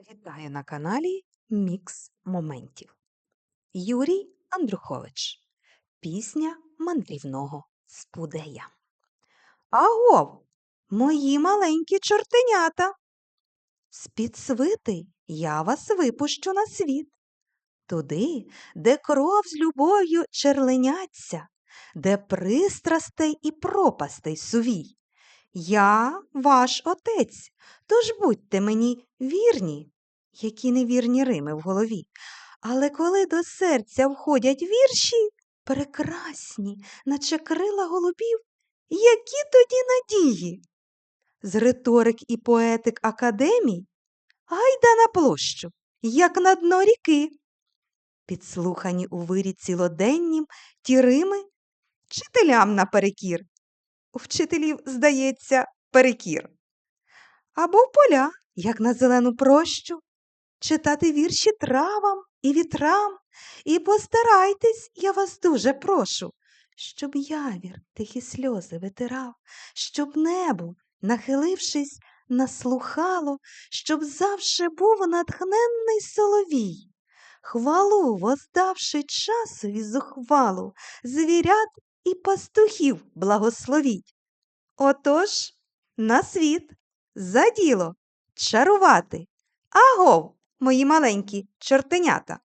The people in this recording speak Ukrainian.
Вітаю на каналі Мікс Моментів. Юрій Андрухович. Пісня мандрівного спудея. Агов, мої маленькі чортенята. З-під свити я вас випущу на світ. Туди, де кров з любов'ю черленяться, де пристрастей і пропастей сувій. Я ваш отець, тож будьте мені вірні, які невірні рими в голові. Але коли до серця входять вірші, прекрасні, наче крила голубів, які тоді надії? З риторик і поетик академій гайда на площу, як на дно ріки. Підслухані у вирі цілоденнім ті рими вчителям наперекір. У вчителів, здається, перекір. Або в поля, як на зелену прощу, читати вірші травам і вітрам, і постарайтесь, я вас дуже прошу, щоб явір тихі сльози витирав, щоб небо, нахилившись, наслухало, щоб завше був натхненний соловій, хвалу воздавши часові зухвалу, звірят і пастухів благословіть. Отож, на світ, за діло, чарувати. Агов, мої маленькі чортенята.